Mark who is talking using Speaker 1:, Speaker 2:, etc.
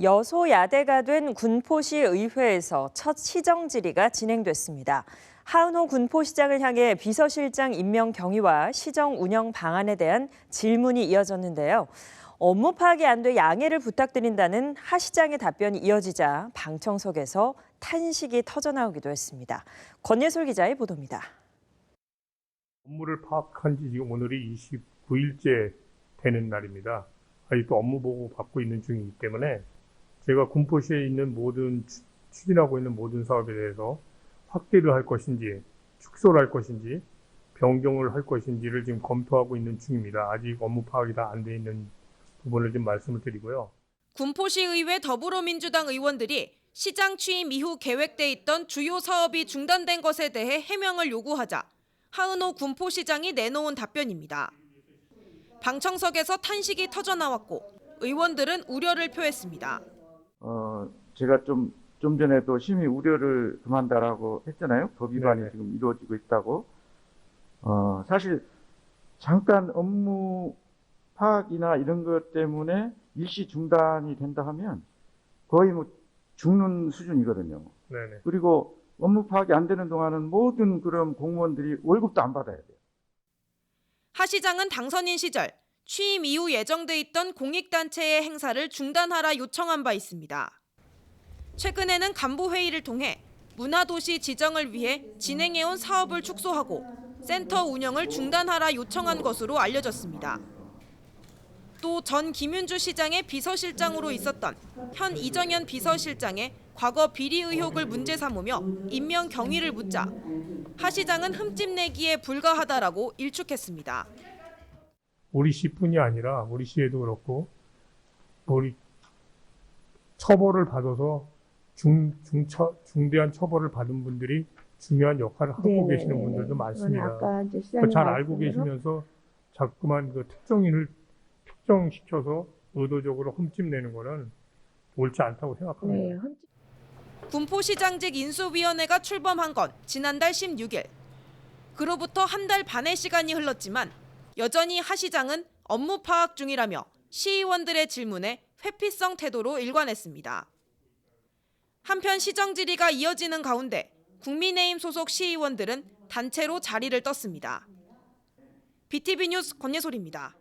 Speaker 1: 여소야대가 된 군포시 의회에서 첫 시정 질의가 진행됐습니다. 하은호 군포시장을 향해 비서실장 임명 경위와 시정 운영 방안에 대한 질문이 이어졌는데요. 업무 파악이 안 돼 양해를 부탁드린다는 하 시장의 답변이 이어지자 방청석에서 탄식이 터져나오기도 했습니다. 권예솔 기자의 보도입니다.
Speaker 2: 업무를 파악한 지 지금 오늘이 29일째 되는 날입니다. 아직도 업무 보고 받고 있는 중이기 때문에 제가 군포시에 있는 모든 추- 추진하고 있는 모든 사업에 대해서 확대를 할 것인지 축소를 할 것인지 변경을 할 것인지를 지금 검토하고 있는 중입니다. 아직 업무 파악이 다 안 돼 있는 부분을 좀 말씀을 드리고요.
Speaker 3: 군포시의회 더불어민주당 의원들이 시장 취임 이후 계획돼 있던 주요 사업이 중단된 것에 대해 해명을 요구하자 하은호 군포시장이 내놓은 답변입니다. 방청석에서 탄식이 터져나왔고 의원들은 우려를 표했습니다.
Speaker 4: 어, 제가 좀, 좀 전에도 심히 우려를 금한다라고 했잖아요. 법 위반이
Speaker 2: 네네.
Speaker 4: 지금 이루어지고 있다고. 어, 사실 잠깐 업무 파악이나 이런 것 때문에 일시 중단이 된다 하면 거의 뭐 죽는 수준이거든요.
Speaker 2: 네네.
Speaker 4: 그리고 업무 파악이 안 되는 동안은 모든 그런 공무원들이 월급도 안 받아야 돼요.
Speaker 3: 하 시장은 당선인 시절 취임 이후 예정돼 있던 공익단체의 행사를 중단하라 요청한 바 있습니다. 최근에는 간부 회의를 통해 문화도시 지정을 위해 진행해온 사업을 축소하고 센터 운영을 중단하라 요청한 것으로 알려졌습니다. 또 전 김윤주 시장의 비서실장으로 있었던 현 이정현 비서실장의 과거 비리 의혹을 문제 삼으며 임명 경위를 묻자 하 시장은 흠집 내기에 불과하다라고 일축했습니다.
Speaker 2: 우리 시뿐이 아니라 우리 시에도 그렇고 우리 처벌을 받아서 중, 중처, 중대한 처벌을 받은 분들이 중요한 역할을 하고
Speaker 5: 네,
Speaker 2: 계시는
Speaker 5: 네,
Speaker 2: 분들도
Speaker 5: 네.
Speaker 2: 많습니다. 잘 알고 계시면서 자꾸만 그 특정인을 특정시켜서 의도적으로 흠집 내는 거는 옳지 않다고 생각합니다.
Speaker 5: 네, 흠집
Speaker 3: 군포시장직 인수위원회가 출범한 건 지난달 16일. 그로부터 한 달 반의 시간이 흘렀지만 여전히 하 시장은 업무 파악 중이라며 시의원들의 질문에 회피성 태도로 일관했습니다. 한편 시정 질의가 이어지는 가운데 국민의힘 소속 시의원들은 단체로 자리를 떴습니다. BTV 뉴스 권예솔입니다.